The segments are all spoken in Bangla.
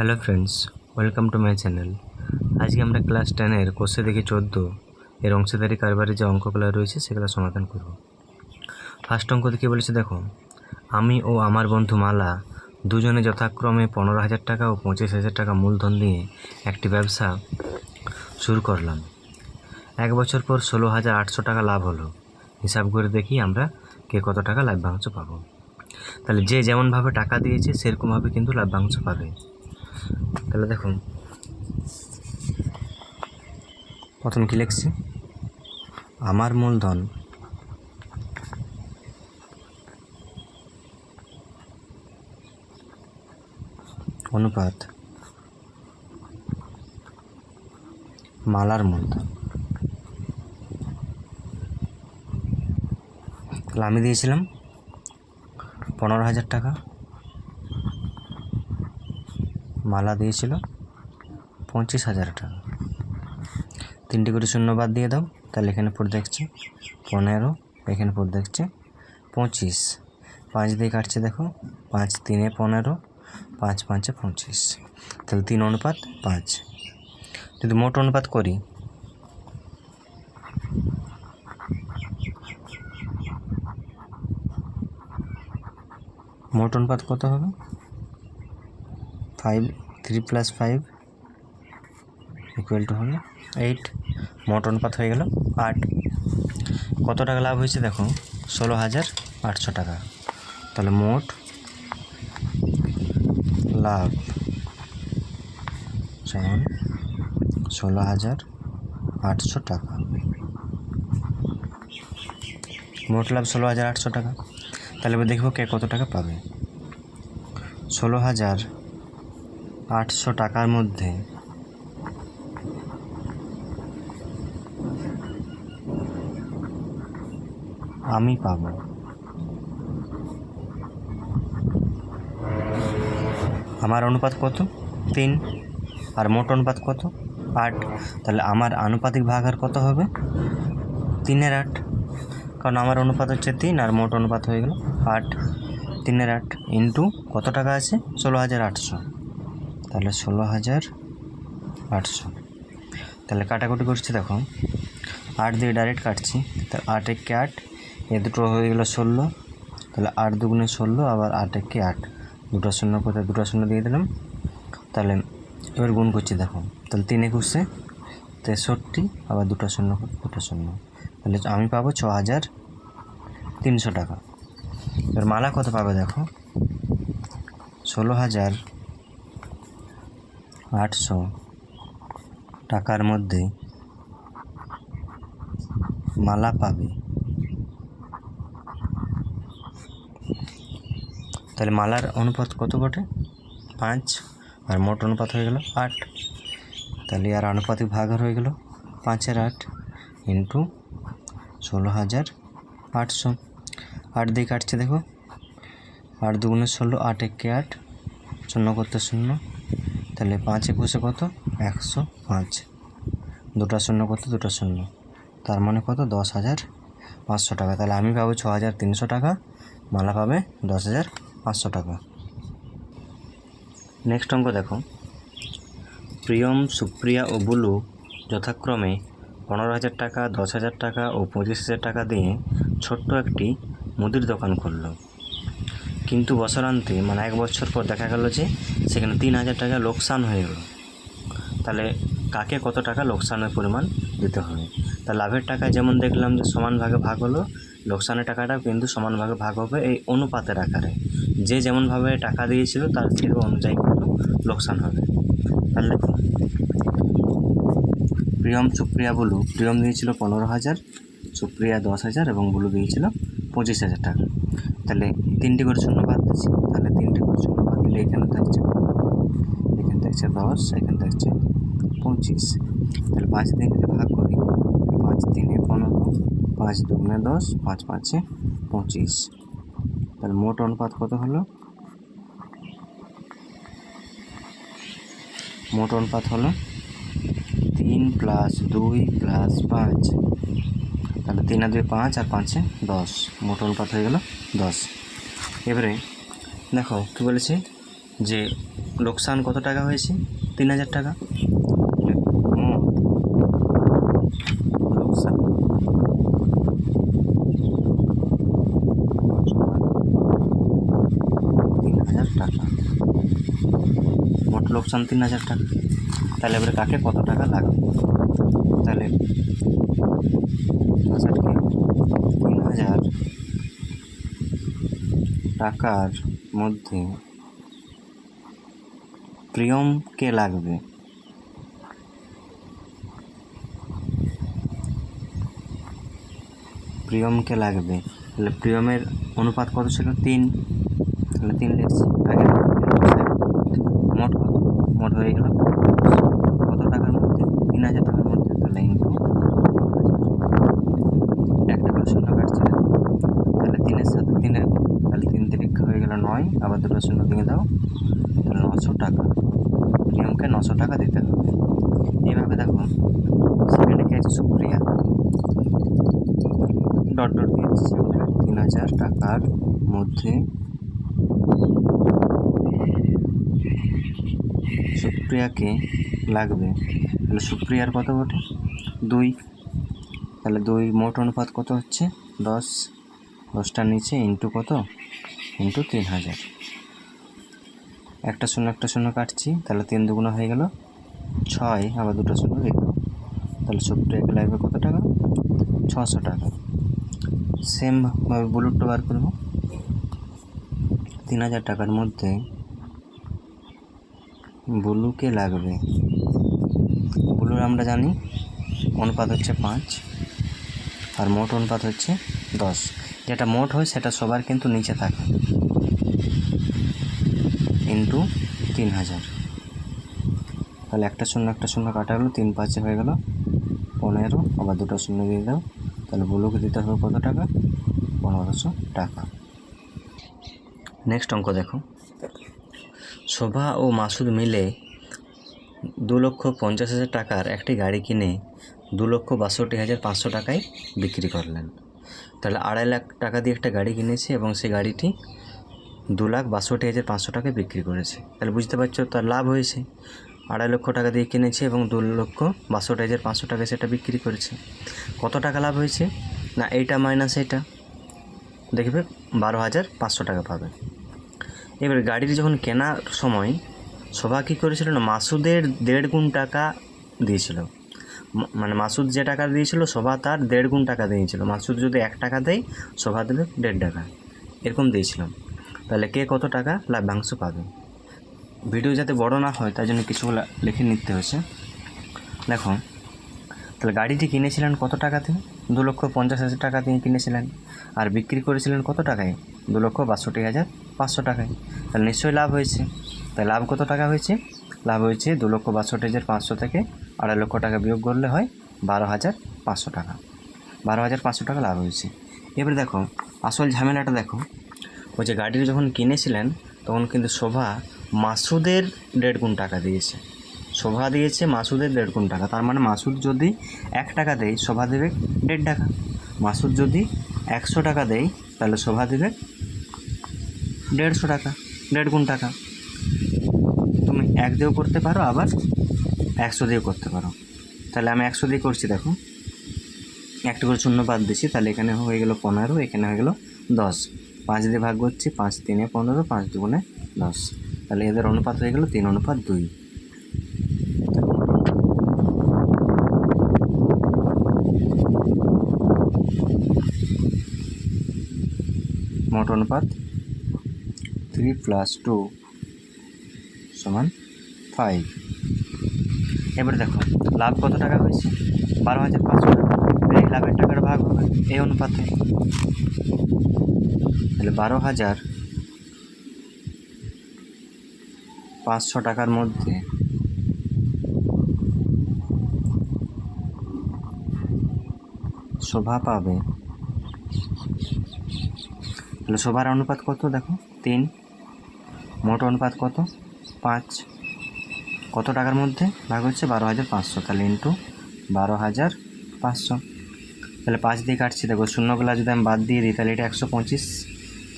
Hello friends, welcome to my channel. আজকে আমরা ক্লাস টেনের কোষে দেখি চোদ্দ, এর অংশীদারি কারবারে যে অঙ্কগুলো রয়েছে সেগুলো সমাধান করব। ফার্স্ট অঙ্ক দেখে বলেছে, দেখো, আমি ও আমার বন্ধু মালা দুজনে যথাক্রমে পনেরো হাজার টাকা ও পঁচিশ হাজার টাকা মূলধন দিয়ে একটি ব্যবসা শুরু করলাম। এক বছর পর ষোলো হাজার আটশো টাকা লাভ হলো। হিসাব করে দেখি আমরা কে কত টাকা লাভ্যাংশ পাবো। তাহলে যে যেমনভাবে টাকা দিয়েছে, সেরকমভাবে কিন্তু লাভ্যাংশ পাবে। তাহলে দেখুন। প্রথম কী লিখছি? আমার মূলধন। অনুপাত। মালার মূলধন। তাহলে আমি দিয়েছিলাম পনেরো হাজার টাকা। মালা দিয়েছিল, পঁচিশ হাজার টাকা। তিনটি করে শূন্য বাদ দিয়ে দাও, তাহলে এখানে পড়ে দেখছে পনেরো, এখানে পড়ে দেখছে পঁচিশ। পাঁচ দিয়ে কাটছে দেখো, পাঁচ তিনে পনেরো, পাঁচ পাঁচে পঁচিশ। তাহলে তিন অনুপাত পাঁচ। যদি মোট অনুপাত করি, মোট অনুপাত কত হবে? Five three plus five equal to হলো এইট মোট অনুপাত হয়ে গেল আট। কত টাকা লাভ হয়েছে দেখো? ষোলো হাজার আটশো টাকা। তাহলে মোট লাভ সমান ষোলো হাজার আটশো টাকা। মোট লাভ ষোলো হাজার আটশো টাকা। তাহলে এবার দেখব কে কত টাকা পাবে। ষোলো হাজার আটশো টাকার মধ্যে। আমি পাব। আমার অনুপাত কত? তিন। আর মোট অনুপাত কত? আট। তাহলে আমার আনুপাতিক ভাগ আর কত হবে? তিনের আট। কারণ আমার অনুপাত হচ্ছে তিন আর মোট অনুপাত হয়ে গেল আট। তিনের আট ইন্টু কত টাকা আছে? ষোলো হাজার আটশো। তাহলে ষোলো হাজার আটশো। তাহলে কাটাকুটি করছি দেখো। আট দিয়ে ডাইরেক্ট কাটছি। তাহলে আট একে আট, এ দুটো হয়ে গেলো ষোলো। তাহলে আট দুগুণে ষোলো, আবার আট একে আট। দুটো শূন্য কোথায়? দুটো শূন্য দিয়ে দিলাম। তাহলে এবার গুণ করছি দেখো। তাহলে তিন একুশে তেষট্টি, আবার দুটো শূন্য দুটো শূন্য। তাহলে আমি পাবো ছ হাজার তিনশো টাকা। এবার মালা কত পাবে দেখো? ষোলো হাজার আটশো টাকার মধ্যে মালা পাবে। তাহলে মালার অনুপাত কত বটে? পাঁচ। আর মোট অনুপাত হয়ে গেল আট। তাহলে আর আনুপাতিক ভাগ হয়ে গেল পাঁচের আট ইন্টু ষোলো হাজার আটশো। আট দিয়ে কাটছে দেখো। আট দুগুণে ষোলো, আট একে আট, শূন্য করতে শূন্য। তাহলে পাঁচ একুশে কত? একশো পাঁচ। দুটো শূন্য কত? দুটো শূন্য। তার মানে কত? দশ হাজার পাঁচশো টাকা। তাহলে আমি পাবো ছ হাজার তিনশো টাকা, মালা পাবে দশ হাজার পাঁচশো টাকা। নেক্সট অঙ্ক দেখো। প্রিয়ম, সুপ্রিয়া ও বুলু যথাক্রমে পনেরো হাজার টাকা, দশ হাজার টাকা ও পঁচিশ হাজার টাকা দিয়ে ছোট্ট একটি মুদির দোকান করল কিন্তু বছরান্তে মানে এক বছর পর দেখা গেল যে সেখানে তিন হাজার টাকা লোকসান হয়ে গেল। তাহলে কাকে কত টাকা লোকসানের পরিমাণ দিতে হবে? তা লাভের টাকা যেমন দেখলাম যে সমান ভাগে ভাগ হলো, লোকসানের টাকাটাও কিন্তু সমান ভাগে ভাগ হবে এই অনুপাতের আকারে। যে যেমনভাবে টাকা দিয়েছিল, তার থেকে অনুযায়ী কিন্তু লোকসান হবে। তাহলে প্রিয়ম সুপ্রিয়া বলু, প্রিয়ম দিয়েছিল পনেরো হাজার, সুপ্রিয়া দশ হাজার এবং বুলু দিয়েছিল পঁচিশ হাজার টাকা। তাহলে তিনটি করে শূন্য বাদ দিচ্ছি, তাহলে তিনটি করে শূন্য বাদ দিলে এখানে থাকছে থাকছে দশ এখানে থাকছে পঁচিশ। তাহলে পাঁচ দিন যদি ভাগ করি। পাঁচ তিনে পনেরো, পাঁচ দুগুণে দশ, পাঁচ পাঁচে পঁচিশ। তাহলে মোট অনুপাত কত হলো? মোট অনুপাত হলো তিন প্লাস দুই প্লাস পাঁচ। তাহলে তিন আর দুই পাঁচ আর পাঁচে দশ। মোট অনুপাত হয়ে গেল দশ। এবারে দেখো কী বলেছে? যে লোকসান কত টাকা হয়েছে? তিন হাজার টাকা? লোকসান। তিন হাজার টাকা। তাহলে এবারে কাকে কত টাকা লাগবে? তাহলে তিন হাজার টাকার মধ্যে প্রিয়মকে লাগবে? প্রিয়মকে লাগবে? তাহলে প্রিয়মের অনুপাত কত ছিল? তিন। তাহলে তিন লিখছি আগে মোট মোট হয়ে গেল। কত টাকার মধ্যে? তিন হাজার টাকার মধ্যে তাহলে ইন্টু একটা করে শূন্য কাটছে তাহলে তিনের সাথে তিনের তাহলে তিন তিরিক্ষা হয়ে গেল নয় আবার দুটো শূন্য দিয়ে দাও তাহলে নশো টাকা প্রিয়মকে নশো টাকা দিতে হবে। এইভাবে দেখো সেকেন্ডে কি আছে, সুপ্রিয়া। ডট ডট দিয়ে দিচ্ছি তিন হাজার টাকার মধ্যে সুপ্রিয়াকে লাগবে। তাহলে সুপ্রিয়ার কত বটে? দুই। তাহলে দুই মোট অনুপাত কত হচ্ছে? দশ। দশটার নিচে ইন্টু কত? ইন্টু তিন হাজার। একটা শূন্য একটা শূন্য কাটছি, তাহলে তিন দুগুণ হয়ে গেল ছয়, আবার দুটো শূন্য রেখে। তাহলে সুপ্রিয়াকে লাগবে কত টাকা? ছশো টাকা। সেমভাবে বুলুটটা বার করব। তিন হাজার টাকার মধ্যে বুলুকে লাগবে। বুলুর আমরা জানি, অনুপাত হচ্ছে পাঁচ, আর মোট অনুপাত হচ্ছে দশ। যেটা মোট হয়, সেটা সবার কিন্তু নিচে থাকে। ইন্টু তিন হাজার। তাহলে একটা শূন্য একটা শূন্য কাটা গেলো তিন পাঁচে হয়ে গেল পনেরো, আবার দুটো শূন্য দিয়ে দাও। তাহলে বুলুকে দিতে হবে কত টাকা? পনেরোশো টাকা। নেক্সট অঙ্ক দেখো। শোভা ও মাসুদ মিলে দু লক্ষ পঞ্চাশ হাজার টাকার একটি গাড়ি কিনে দু লক্ষ বাষট্টি হাজার পাঁচশো টাকায় বিক্রি করলেন। তাহলে আড়াই লাখ টাকা দিয়ে একটা গাড়ি কিনেছে এবং সেই গাড়িটি দু লাখ বাষট্টি হাজার পাঁচশো টাকায় বিক্রি করেছে। তাহলে বুঝতে পারছ, তার লাভ হয়েছে। আড়াই লক্ষ টাকা দিয়ে কিনেছে এবং দু লক্ষ বাষট্টি হাজার পাঁচশো টাকায় সেটা বিক্রি করেছে। কত টাকা লাভ হয়েছে? না, এইটা মাইনাস এইটা। দেখবে বারো হাজার পাঁচশো টাকা পাবে। এবার গাড়িটি যখন কেনার সময় শোভা কী করেছিল না, মাসুদের দেড় গুণ টাকা দিয়েছিল। মানে মাসুদ যে টাকা দিয়েছিল শোভা তার দেড় গুণ টাকা দিয়েছিল। মাসুদ যদি এক টাকা দেয় শোভা দেবে দেড় টাকা। এরকম দিয়েছিলাম। তাহলে কে কত টাকা? লাভ্যাংশ পাবে। ভিডিও যাতে বড় না হয়, তাই জন্য কিছুগুলো লিখে নিতে হয়েছে। দেখো, তাহলে গাড়িটি কিনেছিলেন কত টাকাতে? দু লক্ষ পঞ্চাশ হাজার টাকা দিয়ে কিনেছিলেন। আর বিক্রি করেছিলেন কত টাকায়? দু লক্ষ বাষট্টি হাজার পাঁচশো টাকায়। তাহলে নিশ্চয়ই লাভ হয়েছে। তাই লাভ কত টাকা হয়েছে? লাভ হয়েছে দু লক্ষ বাষট্টি হাজার পাঁচশো থেকে আড়াই লক্ষ টাকা বিয়োগ করলে হয় বারো হাজার পাঁচশো টাকা। বারো হাজার পাঁচশো টাকা লাভ হয়েছে। এবারে দেখো, আসল ঝামেলাটা দেখো। ওই যে গাড়িটি যখন কিনেছিলেন, তখন কিন্তু শোভা মাসুদের দেড় গুণ টাকা দিয়েছে। শোভা দিয়েছে মাসুদের দেড় গুণ টাকা। তার মানে মাসুদ যদি এক টাকা দেয়, শোভা দেবে দেড় টাকা। মাসুদ যদি একশো টাকা দেয়, তাহলে শোভা দেবে দেড়শো টাকা, দেড় গুণ টাকা। তুমি এক দিয়েও করতে পারো, আবার একশো দিয়েও করতে পারো। তাহলে আমি একশো দিয়ে করছি, দেখো। একটা করে শূন্য বাদ দিচ্ছি তাহলে এখানে হয়ে গেল পনেরো, এখানে হয়ে গেল দশ। পাঁচ দিয়ে ভাগ করছি, পাঁচ তিনে পনেরো, পাঁচ দুগুণে দশ। তাহলে এদের অনুপাত হয়ে গেল তিন অনুপাত দুই। মোট অনুপাত থ্রি প্লাস টু সমান ফাইভ এবার দেখো, লাভ কত টাকা হয়েছে? বারো হাজার পাঁচশো টাকা। এই লাভের টাকার ভাগ হবে এই অনুপাতে। তাহলে বারো হাজার পাঁচশো টাকার মধ্যে। শোভা পাবে। তাহলে শোভার অনুপাত কত দেখো? তিন। মোট অনুপাত কত? পাঁচ। কত টাকার মধ্যে? ভাগ হচ্ছে বারো হাজার পাঁচশো। তাহলে ইন্টু বারো হাজার পাঁচশো। তাহলে পাঁচ দিয়ে কাটছি। দেখো শূন্যগুলো যদি আমি বাদ দিয়ে দিই, তাহলে এটা একশো পঁচিশ।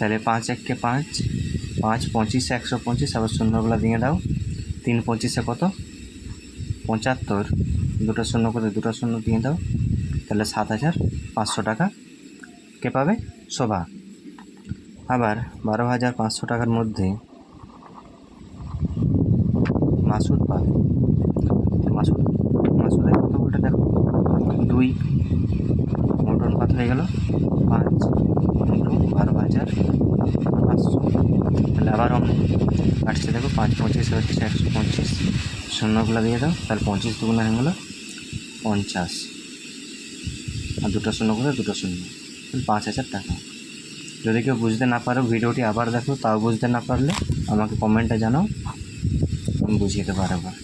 তাহলে পাঁচ এককে পাঁচ পাঁচ পঁচিশে, একশো পঁচিশ, আবার শূন্যগুলো দিয়ে দাও। তিন পঁচিশে কত? পঁচাত্তর। দুটো শূন্য করে দুটো শূন্য দিয়ে দাও। তাহলে সাত হাজার পাঁচশো টাকা। কে পাবে? শোভা। আবার বারো হাজার পাঁচশো টাকার মধ্যে মাসুদ পাবে। মাসুদ, মাসুদের কত বলটা দেখো। দুই মোট অনুপাত হয়ে গেল পাঁচ ইন্টু বারো হাজার পাঁচশো তাহলে আবার অঙ্ক কাটছে পঁচিশ হচ্ছে একশো পঁচিশ শূন্যগুলো দিয়ে দাও, তাহলে পঁচিশ দুগুণ হয়ে গেলো পঞ্চাশ। আর দুটো শূন্য দুটো শূন্য পাঁচ হাজার টাকা। যদি কেউ বুঝতে না পারো, ভিডিওটি আবার দেখো, তাও বুঝতে না পারলে আমাকে কমেন্টে জানাও, আমি বুঝিয়ে দেবো আরেকবার।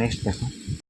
নেক্সট দেখো।